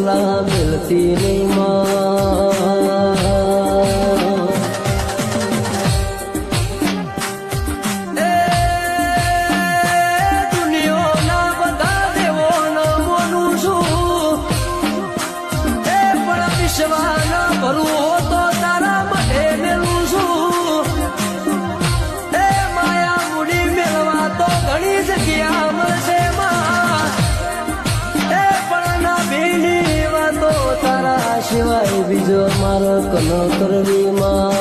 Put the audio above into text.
सलाह मिलती नहीं माँ વિશ્વાના ભરવું સિવાય બીજો મારો કનો કરવી માં